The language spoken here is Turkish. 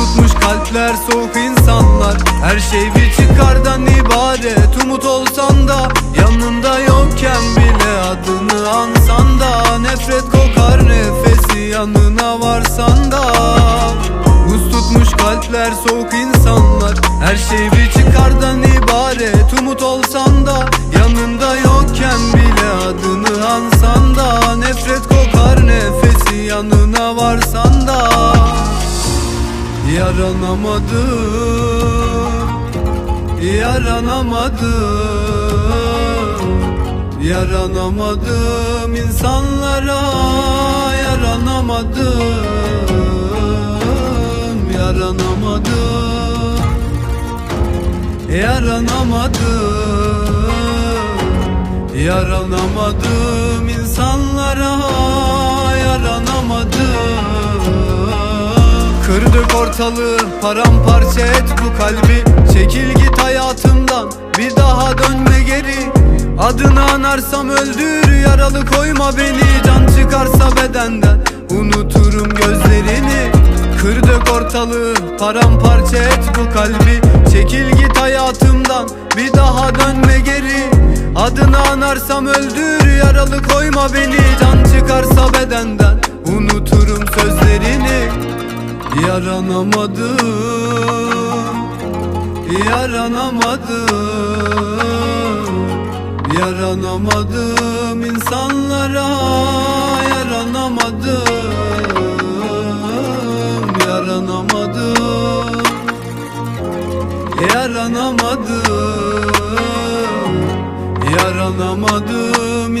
tutmuş kalpler soğuk insanlar. Her şey bir çıkardan ibaret Umut olsan da yanında yokken bile Adını ansan da nefret kokar nefesi yanına varsan da. Buz tutmuş kalpler soğuk insanlar. Her şey bir çıkardan ibaret Umut olsan Yaranamadım Yaranamadım Yaranamadım. İnsanlara Yaranamadım Yaranamadım Yaranamadım Yaranamadım Kırdık ortalığı paramparça et bu kalbi. Çekil git hayatımdan bir daha dönme geri. Adını anarsam öldür yaralı koyma beni. Can çıkarsa bedenden unuturum gözlerini. Kırdık ortalığı paramparça et bu kalbi. Çekil git hayatımdan bir daha dönme geri. Adını anarsam öldür yaralı koyma beni. Can çıkarsa bedenden unuturum sözlerini Yaranamadım Yaranamadım Yaranamadım insanlara Yaranamadım Yaranamadım Yaranamadım Yaranamadım